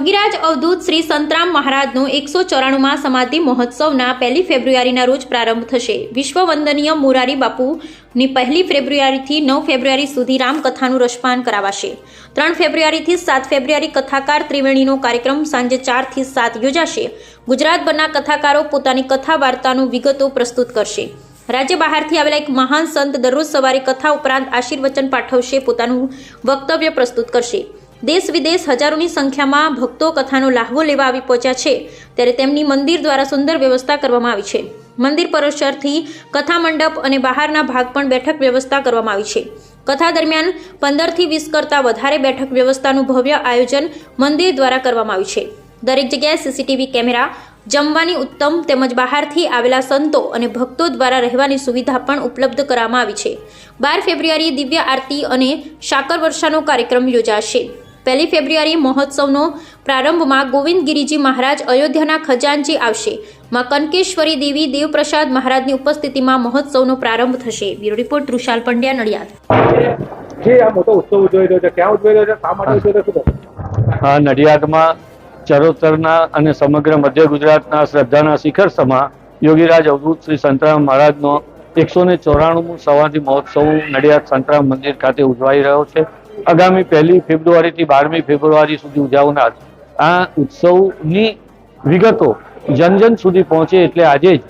યોગીરાજ અવધૂત શ્રી સંતરામ મહારાજનો એકસો ચોરાણુંમાં સમાધિ મહોત્સવના પહેલી ફેબ્રુઆરીના રોજ પ્રારંભ થશે. વિશ્વ વંદનીય મુરારી બાપુની પહેલી ફેબ્રુઆરીથી નવ ફેબ્રુઆરી સુધી રામકથાનું રસપાન કરાવાશે. ત્રણ ફેબ્રુઆરીથી સાત ફેબ્રુઆરી કથાકાર ત્રિવેણીનો કાર્યક્રમ સાંજે ચારથી સાત યોજાશે. ગુજરાતભરના કથાકારો પોતાની કથા વાર્તાનું વિગતો પ્રસ્તુત કરશે. રાજ્ય બહારથી આવેલા એક મહાન સંત દરરોજ સવારે કથા ઉપરાંત આશીર્વચન પાઠવશે, પોતાનું વક્તવ્ય પ્રસ્તુત કરશે. દેશ વિદેશ હજારોની સંખ્યામાં ભક્તો કથાનો લાહવો લેવા આવી પહોંચ્યા છે. ત્યારે તેમની મંદિર દ્વારા સુંદર વ્યવસ્થા કરવામાં આવી છે. મંદિર પરિસરથી કથા મંડપ અને બહારના ભાગ પણ બેઠક વ્યવસ્થા કરવામાં આવી છે. કથા દરમિયાન પંદરથી વીસ કરતાં વધારે બેઠક વ્યવસ્થાનું ભવ્ય આયોજન મંદિર દ્વારા કરવામાં આવ્યું છે. દરેક જગ્યાએ સીસીટીવી કેમેરા, જમવાની ઉત્તમ તેમજ બહારથી આવેલા સંતો અને ભક્તો દ્વારા રહેવાની સુવિધા પણ ઉપલબ્ધ કરવામાં આવી છે. બાર ફેબ્રુઆરીએ દિવ્ય આરતી અને શાકર વર્ષાનો કાર્યક્રમ યોજાશે. પહેલી ફેબ્રુઆરી મહોત્સવનો પ્રારંભમાં ગોવિંદ ગિરિજી મહારાજ અયોધ્યાના ખજાનચી આવશે. માં કનકેશ્વરી દેવી દેવપ્રસાદ મહારાજની ઉપસ્થિતિમાં મહોત્સવનો પ્રારંભ થશે. Bureau report Trushal Pandya Nadiad. જે આ મોટો ઉત્સવ ઉજવાઈ રહ્યો છે ક્યાં ઉજવાઈ રહ્યો છે? શા માટે ઉજવાઈ રહ્યો છે? આ નડિયાદમાં ચરોતરના અને સમગ્ર મધ્ય ગુજરાતના શ્રદ્ધાના શિખર સમા યોગીરાજ અવધૂત શ્રી સંતરામ મહારાજનો એકસો ને ચોરાણું સવારથી મહોત્સવ નડિયાદ સંતરામ મંદિર ખાતે ઉજવાઈ રહ્યો છે. આગામી પહેલી ફેબ્રુઆરીથી બારમી ફેબ્રુઆરી સુધી ઉજવનાર આ ઉત્સવની વિગતો જન જન સુધી પહોંચે એટલે આજે જ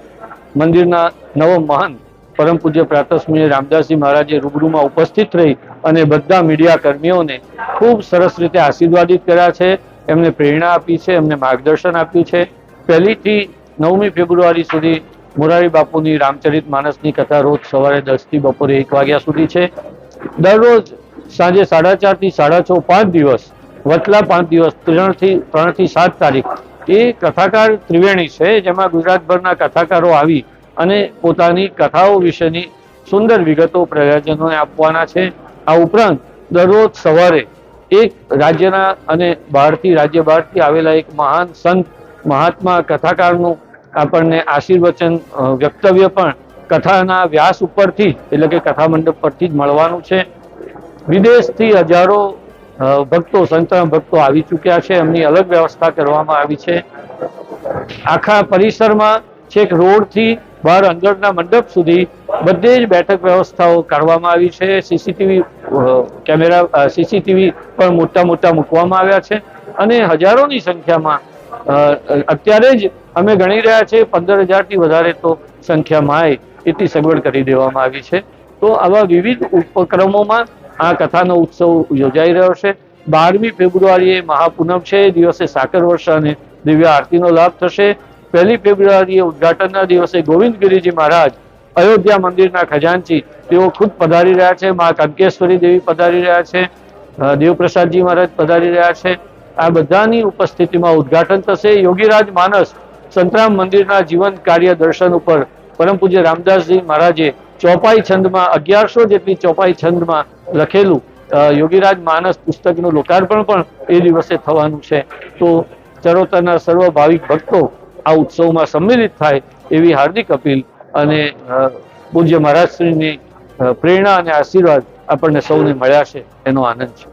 મંદિરના નવ મહંત પરમ પૂજ્ય પ્રાતસ્મય રામદાસજી મહારાજે રૂબરૂમાં ઉપસ્થિત રહી અને બધા મીડિયા કર્મીઓને ખૂબ સરસ રીતે આશીર્વાદિત કર્યા છે, એમને પ્રેરણા આપી છે, એમને માર્ગદર્શન આપ્યું છે. પહેલીથી નવમી ફેબ્રુઆરી સુધી મોરારી બાપુની રામચરિત માનસની કથા રોજ સવારે દસથી બપોરે એક વાગ્યા સુધી છે. દરરોજ સાંજે સાડા ચારથી સાડા છ પાંચ દિવસ વચલા પાંચ દિવસ, ત્રણથી ત્રણથી સાત તારીખ. એ કથાકાર ત્રિવેણી છે, જેમાં ગુજરાતભરના કથાકારો આવી અને પોતાની કથાઓ વિશેની સુંદર વિગતો પ્રજાજનોને આપવાના છે. આ ઉપરાંત, દરરોજ સવારે એક રાજ્યના અને બહારથી, રાજ્ય બહારથી આવેલા એક મહાન સંત, મહાત્મા કથાકારનું આપણને આશીર્વચન વ્યક્તવ્ય પણ કથાના વ્યાસ ઉપરથી, એટલે કે કથા મંડપ પરથી જ મળવાનું છે. વિદેશથી હજારો ભક્તો, સંતરામ ભક્તો આવી ચૂક્યા છે. એમની અલગ વ્યવસ્થા કરવામાં આવી છે. આખા પરિસરમાં છેક રોડથી બહાર અંદરના મંડપ સુધી બધે જ બેઠક વ્યવસ્થાઓ કરવામાં આવી છે. સીસીટીવી કેમેરા સીસીટીવી પણ મોટા મોટા મૂકવામાં આવ્યા છે અને હજારોની સંખ્યામાં અત્યારે જ અમે ગણી રહ્યા છે પંદર હજારથી વધારે તો સંખ્યામાં આવે એટલી સગવડ કરી દેવામાં આવી છે. તો આવા વિવિધ ઉપક્રમોમાં આ કથાનો ઉત્સવ યોજાઈ રહ્યો છે. બારમી ફેબ્રુઆરીએ મહાપૂનમ છે. એ દિવસે સાકર વર્ષા અને દિવ્ય આરતીનો લાભ થશે. પહેલી ફેબ્રુઆરીએ ઉદઘાટનના દિવસે ગોવિંદગીરીજી મહારાજ અયોધ્યા મંદિરના ખજાનચી તેઓ ખુદ પધારી રહ્યા છે. મા કંકેશ્વરી દેવી પધારી રહ્યા છે. દેવપ્રસાદજી મહારાજ પધારી રહ્યા છે. આ બધાની ઉપસ્થિતિમાં ઉદ્ઘાટન થશે. યોગીરાજ માનસ સંતરામ મંદિરના જીવન કાર્ય દર્શન ઉપર પરમ પૂજ્ય રામદાસજી મહારાજે ચોપાઈ છંદમાં, અગિયારસો જેટલી ચોપાઈ છંદમાં લખેલું યોગીરાજ માનસ પુસ્તકનું લોકાર્પણ પણ એ દિવસે થવાનું છે. તો ચરોતરના સર્વ ભાવિક ભક્તો આ ઉત્સવમાં સંમિલિત થાય એવી હાર્દિક અપીલ અને પૂજ્ય મહારાજશ્રીની પ્રેરણા અને આશીર્વાદ આપણને સૌને મળ્યા છે. એનો આનંદ છે.